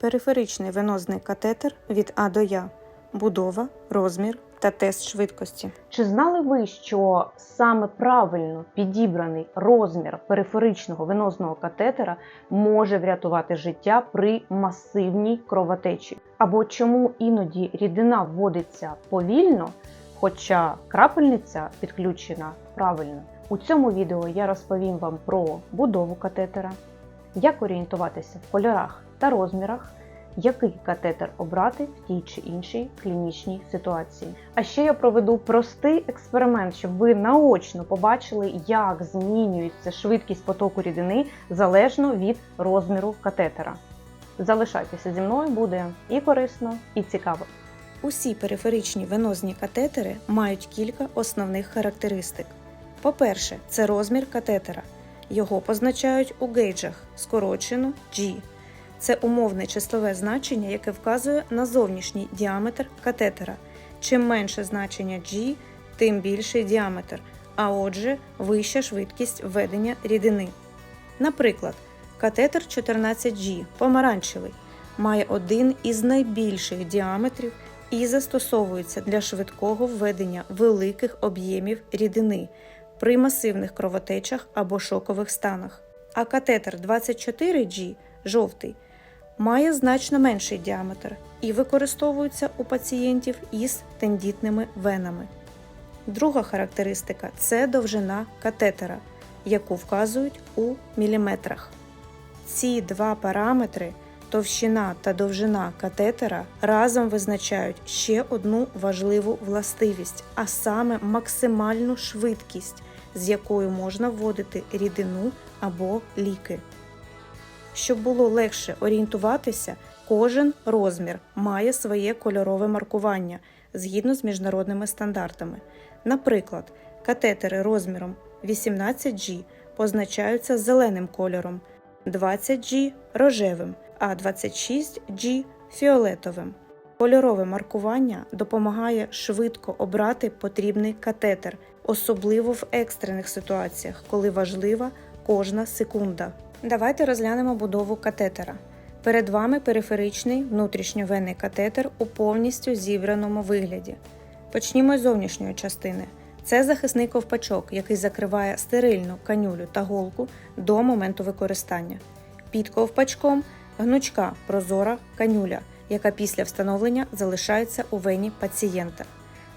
Периферичний венозний катетер від А до Я. Будова, розмір та тест швидкості. Чи знали ви, що саме правильно підібраний розмір периферичного венозного катетера може врятувати життя при масивній кровотечі? Або чому іноді рідина вводиться повільно, хоча крапельниця підключена правильно? У цьому відео я розповім вам про будову катетера, як орієнтуватися в кольорах та розмірах, який катетер обрати в тій чи іншій клінічній ситуації. А ще я проведу простий експеримент, щоб ви наочно побачили, як змінюється швидкість потоку рідини залежно від розміру катетера. Залишайтеся зі мною, буде і корисно, і цікаво. Усі периферичні венозні катетери мають кілька основних характеристик. По-перше, це розмір катетера. Його позначають у гейджах скорочено G. Це умовне числове значення, яке вказує на зовнішній діаметр катетера. Чим менше значення G, тим більший діаметр, а отже, вища швидкість введення рідини. Наприклад, катетер 14G помаранчевий має один із найбільших діаметрів і застосовується для швидкого введення великих об'ємів рідини при масивних кровотечах або шокових станах. А катетер 24G жовтий має значно менший діаметр і використовується у пацієнтів із тендітними венами. Друга характеристика це довжина катетера, яку вказують у міліметрах. Ці два параметри товщина та довжина катетера разом визначають ще одну важливу властивість, а саме максимальну швидкість, з якою можна вводити рідину або ліки. Щоб було легше орієнтуватися, кожен розмір має своє кольорове маркування згідно з міжнародними стандартами. Наприклад, катетери розміром 18G позначаються зеленим кольором, 20G рожевим, а 26G фіолетовим. Кольорове маркування допомагає швидко обрати потрібний катетер, особливо в екстрених ситуаціях, коли важлива кожна секунда. Давайте розглянемо будову катетера. Перед вами периферичний внутрішньовенний катетер у повністю зібраному вигляді. Почнімо з зовнішньої частини. Це захисний ковпачок, який закриває стерильну канюлю та голку до моменту використання. Під ковпачком гнучка прозора канюля, яка після встановлення залишається у вені пацієнта.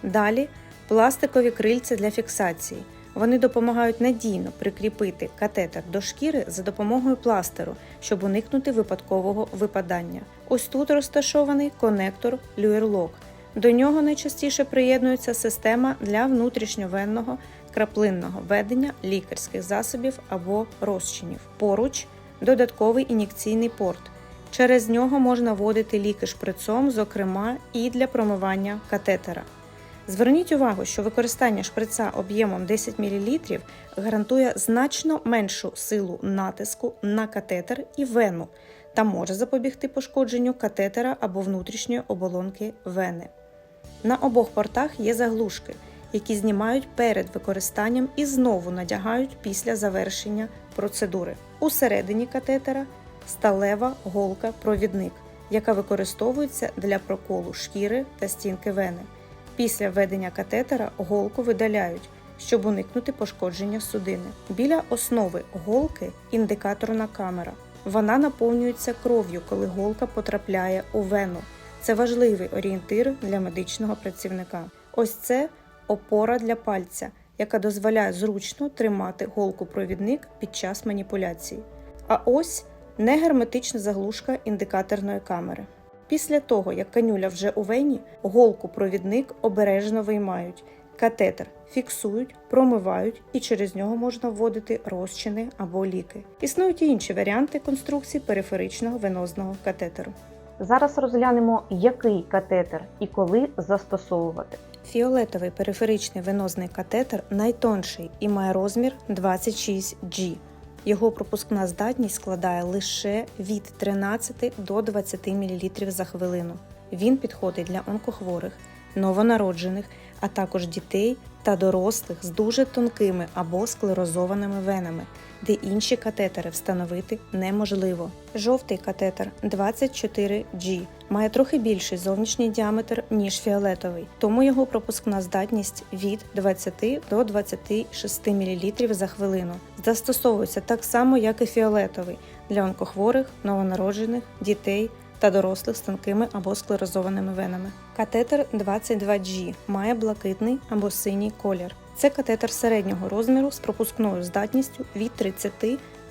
Далі пластикові крильця для фіксації. Вони допомагають надійно прикріпити катетер до шкіри за допомогою пластеру, щоб уникнути випадкового випадання. Ось тут розташований конектор Люєрлок. До нього найчастіше приєднується система для внутрішньовенного краплинного ведення лікарських засобів або розчинів. Поруч додатковий ін'єкційний порт. Через нього можна вводити ліки шприцом, зокрема і для промивання катетера. Зверніть увагу, що використання шприца об'ємом 10 мл гарантує значно меншу силу натиску на катетер і вену та може запобігти пошкодженню катетера або внутрішньої оболонки вени. На обох портах є заглушки, які знімають перед використанням і знову надягають після завершення процедури. Усередині катетера сталева голка-провідник, яка використовується для проколу шкіри та стінки вени. Після введення катетера голку видаляють, щоб уникнути пошкодження судини. Біля основи голки індикаторна камера. Вона наповнюється кров'ю, коли голка потрапляє у вену. Це важливий орієнтир для медичного працівника. Ось це опора для пальця, яка дозволяє зручно тримати голку-провідник під час маніпуляції. А ось негерметична заглушка індикаторної камери. Після того, як канюля вже у вені, голку-провідник обережно виймають, катетер фіксують, промивають і через нього можна вводити розчини або ліки. Існують і інші варіанти конструкції периферичного венозного катетеру. Зараз розглянемо, який катетер і коли застосовувати. Фіолетовий периферичний венозний катетер найтонший і має розмір 26G. Його пропускна здатність складає лише від 13 до 20 мл за хвилину. Він підходить для онкохворих, новонароджених, а також дітей та дорослих з дуже тонкими або склерозованими венами, де інші катетери встановити неможливо. Жовтий катетер 24G має трохи більший зовнішній діаметр, ніж фіолетовий, тому його пропускна здатність від 20 до 26 мл за хвилину. Застосовується так само, як і фіолетовий для онкохворих, новонароджених, дітей та дорослих з тонкими або склерозованими венами. Катетер 22G має блакитний або синій колір. Це катетер середнього розміру з пропускною здатністю від 30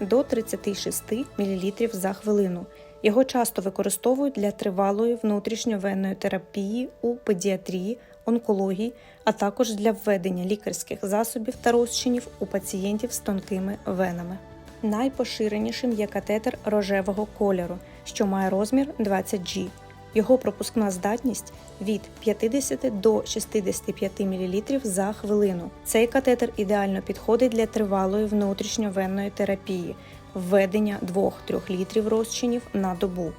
до 36 мл за хвилину. Його часто використовують для тривалої внутрішньовенної терапії у педіатрії, онкології, а також для введення лікарських засобів та розчинів у пацієнтів з тонкими венами. Найпоширенішим є катетер рожевого кольору, що має розмір 20G. Його пропускна здатність від 50 до 65 мл за хвилину. Цей катетер ідеально підходить для тривалої внутрішньовенної терапії, введення 2-3 літрів розчинів на добу.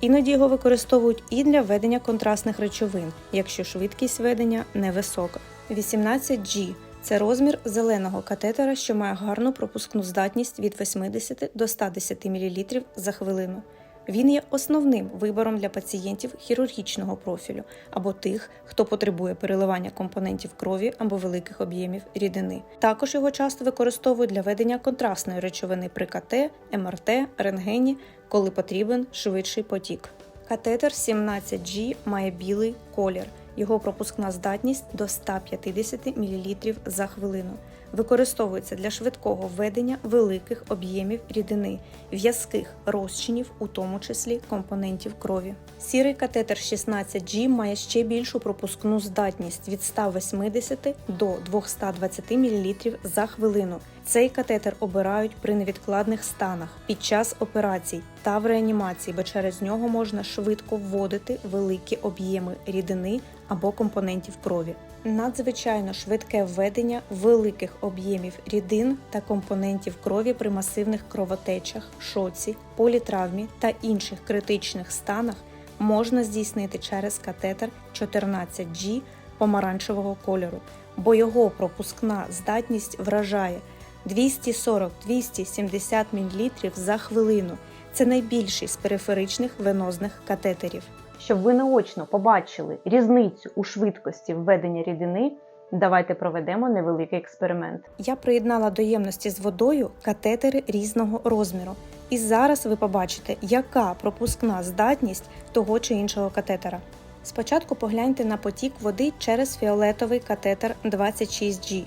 Іноді його використовують і для введення контрастних речовин, якщо швидкість ведення невисока. 18G це розмір зеленого катетера, що має гарну пропускну здатність від 80 до 110 мл за хвилину. Він є основним вибором для пацієнтів хірургічного профілю або тих, хто потребує переливання компонентів крові або великих об'ємів рідини. Також його часто використовують для ведення контрастної речовини при КТ, МРТ, рентгені, коли потрібен швидший потік. Катетер 17G має білий колір. Його пропускна здатність до 150 мл за хвилину. Використовується для швидкого введення великих об'ємів рідини, в'язких розчинів, у тому числі компонентів крові. Сірий катетер 16G має ще більшу пропускну здатність від 180 до 220 мл за хвилину. Цей катетер обирають при невідкладних станах під час операцій та в реанімації, бо через нього можна швидко вводити великі об'єми рідини або компонентів крові. Надзвичайно швидке введення великих об'ємів рідин та компонентів крові при масивних кровотечах, шоці, політравмі та інших критичних станах можна здійснити через катетер 14G помаранчевого кольору, бо його пропускна здатність вражає 240-270 мл за хвилину. Це найбільший з периферичних венозних катетерів. Щоб ви наочно побачили різницю у швидкості введення рідини, давайте проведемо невеликий експеримент. Я приєднала до ємності з водою катетери різного розміру. І зараз ви побачите, яка пропускна здатність того чи іншого катетера. Спочатку погляньте на потік води через фіолетовий катетер 26G.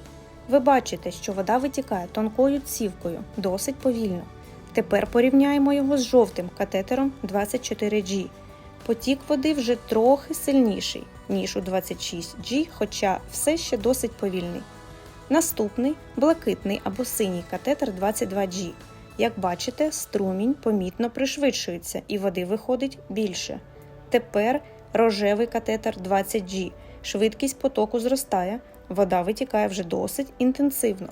Ви бачите, що вода витікає тонкою цівкою, досить повільно. Тепер порівняємо його з жовтим катетером 24G. Потік води вже трохи сильніший, ніж у 26G, хоча все ще досить повільний. Наступний блакитний або синій катетер 22G. Як бачите, струмінь помітно пришвидшується і води виходить більше. Тепер рожевий катетер 20G. Швидкість потоку зростає, вода витікає вже досить інтенсивно.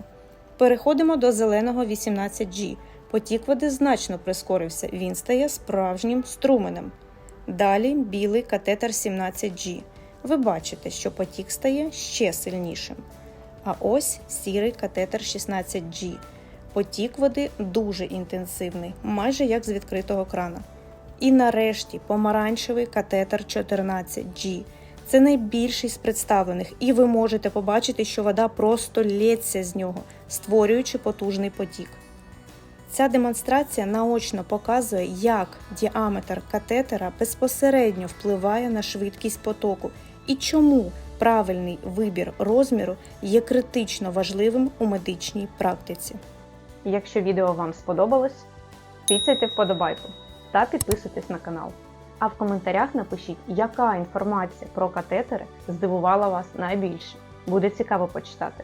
Переходимо до зеленого 18G. Потік води значно прискорився, він стає справжнім струменем. Далі білий катетер 17G. Ви бачите, що потік стає ще сильнішим. А ось сірий катетер 16G. Потік води дуже інтенсивний, майже як з відкритого крана. І нарешті помаранчевий катетер 14G. Це найбільший з представлених, і ви можете побачити, що вода просто лється з нього, створюючи потужний потік. Ця демонстрація наочно показує, як діаметр катетера безпосередньо впливає на швидкість потоку і чому правильний вибір розміру є критично важливим у медичній практиці. Якщо відео вам сподобалось, тицяйте вподобайку та підписуйтесь на канал. А в коментарях напишіть, яка інформація про катетери здивувала вас найбільше. Буде цікаво почитати.